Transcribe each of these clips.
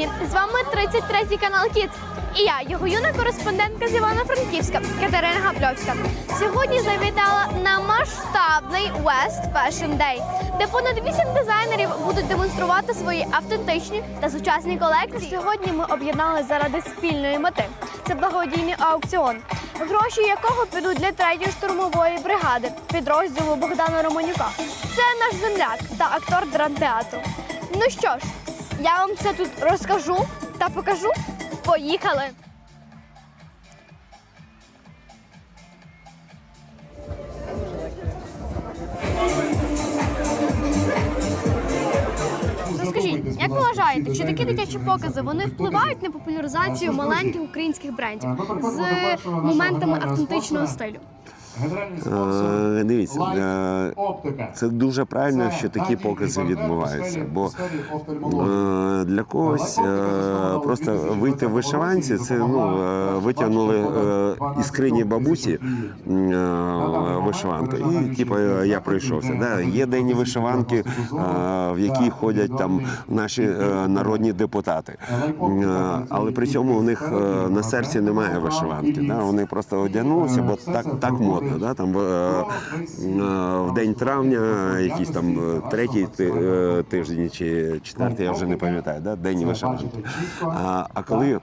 Україні! З вами 33 канал Kids. І я, його юна кореспондентка з Івано-Франківська Катерина Габльовська. Сьогодні завітала на масштабний West Fashion Day, де понад 8 дизайнерів будуть демонструвати свої автентичні та сучасні колекції. Сьогодні ми об'єднали заради спільної мети. Це благодійний аукціон, гроші якого підуть для третьої штурмової бригади підрозділу Богдана Романюка. Це наш земляк та актор драмтеатру. Ну що ж, я вам це тут розкажу та покажу. Поїхали! Розкажіть, як ви вважаєте, чи такі дитячі покази вони впливають на популяризацію маленьких українських брендів з моментами автентичного стилю? Е, Дивіться, е, це дуже правильно, що такі покази відбуваються. Бо е, для когось е, просто вийти в вишиванці, це ну е, витягнули е, із скрині бабусі е, вишиванку, і типу я пройшовся. Да? Є день вишиванки, е, в які ходять там наші е, народні депутати. Е, Але при цьому у них е, на серці немає вишиванки. Да? Вони просто одягнулися, бо так, так модно. Да? Там, в, е, е, в день травня, якийсь там е, третій тиждень чи четвертий, я вже не пам'ятаю, да? день вишиванки. А, коли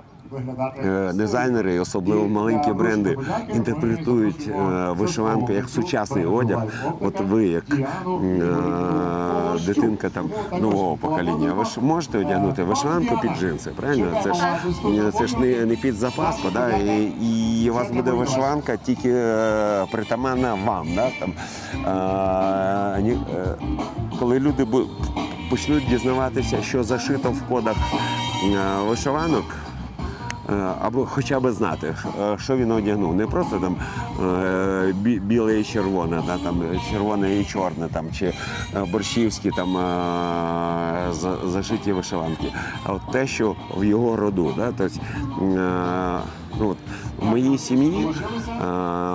Дизайнери, особливо маленькі бренди, інтерпретують е, вишиванку як сучасний одяг. От ви, як е, дитинка там нового покоління, ви ж можете одягнути вишиванку під джинси, правильно? Це ж е, це ж не, не під запаску, да? і, і у вас буде вишиванка тільки е, притаманна вам. Да? Там, е, ні- е, коли люди почнуть дізнаватися, що зашито в кодах е, вишиванок. Е, або хоча б знати, е, що він одягнув. Не просто там е, біле і червоне, да, там, червоне і чорне, там, чи борщівські там, зашиті вишиванки, а от те, що в його роду. Да, тобто, ну, от, в моїй сім'ї е,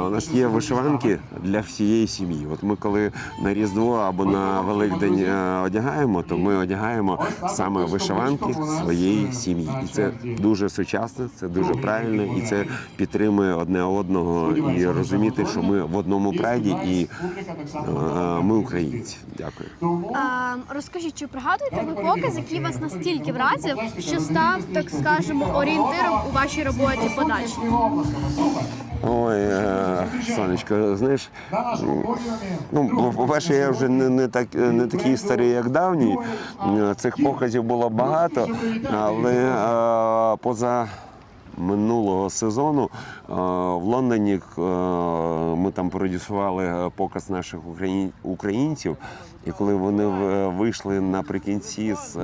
у нас є вишиванки для всієї сім'ї. От ми коли на Різдво або на Великдень е, одягаємо, то ми одягаємо саме вишиванки своєї сім'ї. І це дуже сучасно, це дуже правильно, і це підтримує одне одного і розуміти, що ми в одному прайді і е, ми українці. Дякую. А, розкажіть, чи пригадуєте ви показ, який вас настільки вразив, що став, так скажемо, орієнтиром у вашій роботі подальшій? Ой, е, сонечко, знаєш, ну, по-перше, я вже не, не, так, не такий старий, як давній. Е, Цих показів було багато, але е, поза минулого сезону е, в Лондоні е, ми там продюсували е, показ наших українців. І коли вони вийшли наприкінці з е,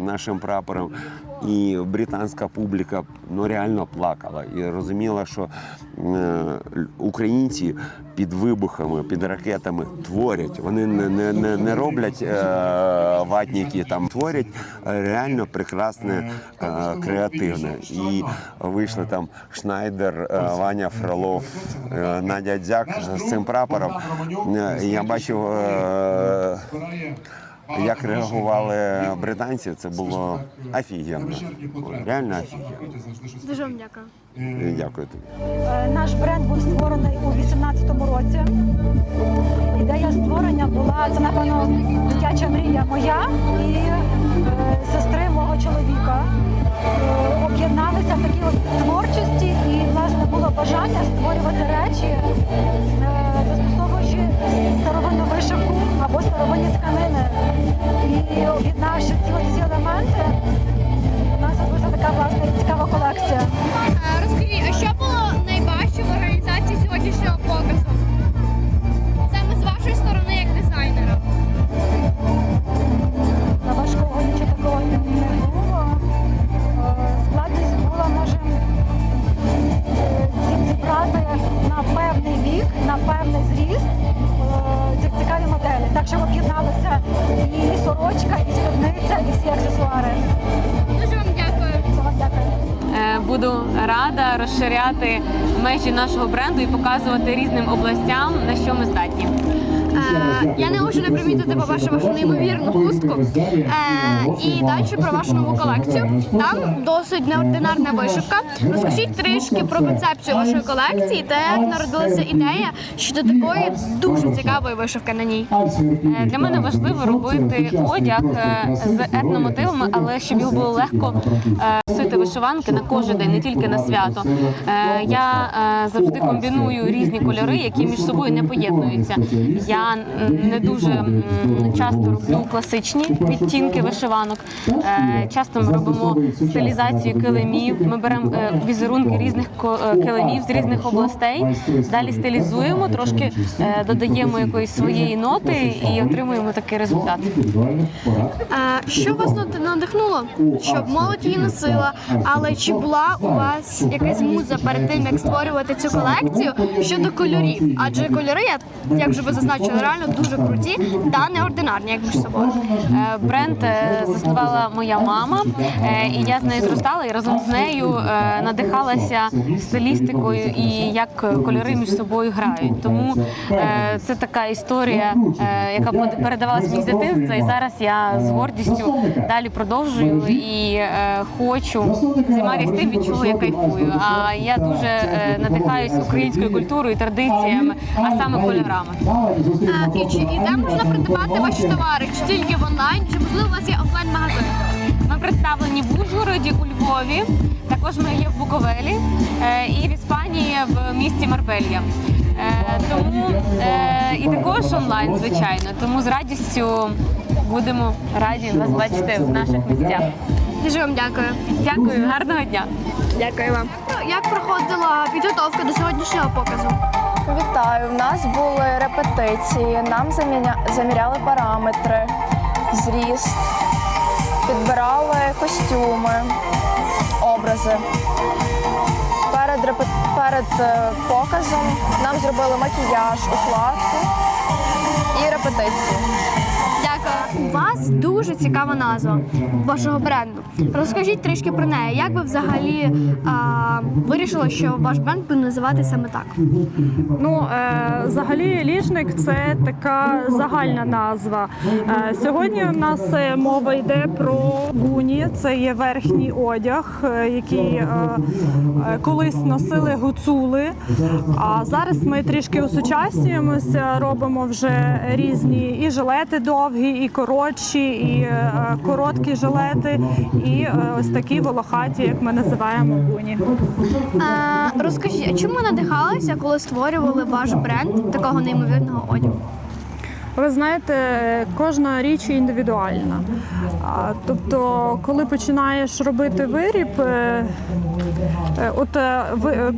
нашим прапором, і британська публіка ну реально плакала і розуміла, що е, українці під вибухами, під ракетами творять. Вони не, не, не, не роблять е, ватніки, там творять реально прекрасне, е, креативне. І вийшли там Шнайдер, е, Ваня Фролов, е, Надя Дзяк з цим прапором. Е, Я бачив. е, як реагували британці, це було офігенно. Реально офігенно. Дуже вам дякую. Дякую тобі. Е, Наш бренд був створений у 2018 році. Ідея створення була це, напевно, дитяча мрія моя і е, сестри мого чоловіка. Е, Об'єдналися в такій творчості, і власне було бажання рада розширяти межі нашого бренду і показувати різним областям, на що ми здатні. Е, я не можу не примітити, по-перше, вашу неймовірну хустку. Е, і далі про вашу нову колекцію. Там досить неординарна вишивка. Розкажіть трішки про концепцію вашої колекції та як народилася ідея щодо такої дуже цікавої вишивки на ній. Е, Для мене важливо робити одяг е, з етномотивами, але щоб його було легко носити вишиванки на кожен день, не тільки на свято. Я завжди комбіную різні кольори, які між собою не поєднуються. Я не дуже часто роблю класичні відтінки вишиванок. Е, Часто ми робимо стилізацію килимів. Ми беремо е, візерунки різних е, килимів з різних областей. Далі стилізуємо, трошки е, додаємо якоїсь своєї ноти і отримуємо такий результат. Е, що вас надихнуло, щоб молодь її носила? Але чи була у вас якась муза перед тим, як створювати цю колекцію щодо кольорів? Адже кольори, як вже ви зазначили, реально дуже круті та неординарні, як між собою. Е, Бренд е, заснувала моя мама, е, і я з нею зростала і разом з нею надихалася стилістикою і як кольори між собою грають. Тому це така історія, яка передавалась мені з дитинства, і зараз я з гордістю далі продовжую і хочу займатися тим, від чого я кайфую. А я дуже надихаюсь українською культурою, традиціями, а саме кольорами. І чи і де можна придбати ваші товари? Чи тільки в онлайн, чи можливо у вас є офлайн магазин? Ми представлені в Ужгороді, у Львові. Також ми є в Буковелі е, і в Іспанії в місті Марбелья. Е, Тому е, і також онлайн, звичайно. Тому з радістю будемо раді вас бачити в наших місцях. Дуже вам дякую. Дякую, гарного дня. Дякую вам. Як проходила підготовка до сьогоднішнього показу? Вітаю! У нас були репетиції, нам заміряли параметри, зріст, підбирали костюми, образи. Перед, репе- перед е, показом нам зробили макіяж, укладку і репетицію. У вас дуже цікава назва вашого бренду. Розкажіть трішки про неї. Як ви взагалі а, вирішили, що ваш бренд буде називати саме так? Ну, е, взагалі, ліжник це така загальна назва. Е, сьогодні у нас е, мова йде про гуні. Це є верхній одяг, е, який е, е, колись носили гуцули. А зараз ми трішки осучаснюємося, робимо вже різні і жилети довгі, і коротші, і е, короткі жилети, і е, ось такі волохаті, як ми називаємо гуні. Розкажіть, а чому надихалися, коли створювали ваш бренд такого неймовірного одягу? Ви знаєте, кожна річ індивідуальна. Тобто, коли починаєш робити виріб, е, е, от е,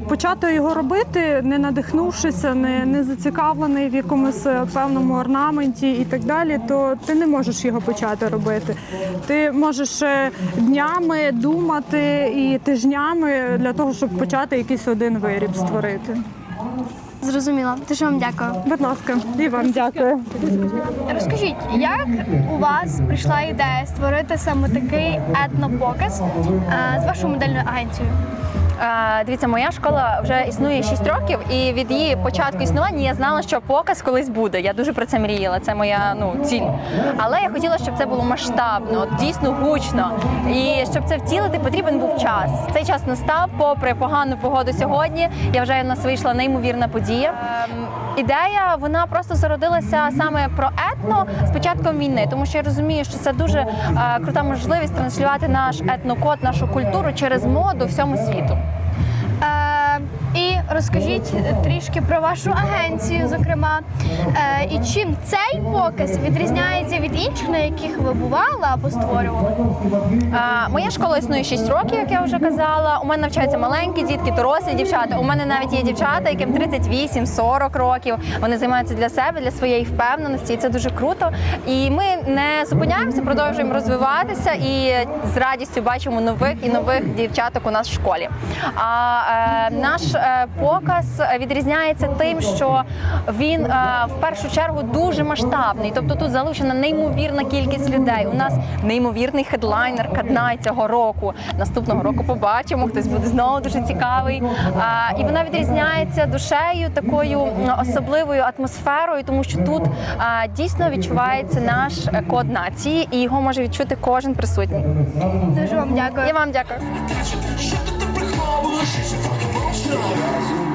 почати його робити, не надихнувшися, не, не зацікавлений в якомусь певному орнаменті і так далі, то ти не можеш його почати робити. Ти можеш днями думати і тижнями для того, щоб почати якийсь один виріб створити. Зрозуміло. Дуже вам дякую. Будь ласка, і вам дякую. Розкажіть, як у вас прийшла ідея створити саме такий етнопоказ з вашою модельною агенцією? Е, Дивіться, моя школа вже існує 6 років, і від її початку існування я знала, що показ колись буде. Я дуже про це мріяла. Це моя ну ціль. Але я хотіла, щоб це було масштабно, дійсно гучно. І щоб це втілити, потрібен був час. Цей час настав, попри погану погоду сьогодні. Я вважаю, в нас вийшла неймовірна подія. Ідея вона просто зародилася саме про етно з початком війни, тому що я розумію, що це дуже е, крута можливість транслювати наш етнокод, нашу культуру через моду всьому світу. Е, розкажіть трішки про вашу агенцію, зокрема, е, і чим цей показ відрізняється від інших, на яких ви бували або створювали? Е, Моя школа існує 6 років, як я вже казала. У мене навчаються маленькі дітки, дорослі дівчата. У мене навіть є дівчата, яким 38-40 років. Вони займаються для себе, для своєї впевненості, і це дуже круто. І ми не зупиняємося, продовжуємо розвиватися і з радістю бачимо нових і нових дівчаток у нас в школі. А е, наш е, показ е, відрізняється тим, що він е, в першу чергу дуже масштабний. Тобто тут залучена неймовірна кількість людей. У нас неймовірний хедлайнер Каднай цього року. Наступного року побачимо, хтось буде знову дуже цікавий. І вона відрізняється душею, такою особливою атмосферою, тому що тут дійсно відчувається наш е, код нації, і його може відчути кожен присутній. Дуже вам дякую. Я вам дякую. Що Radio.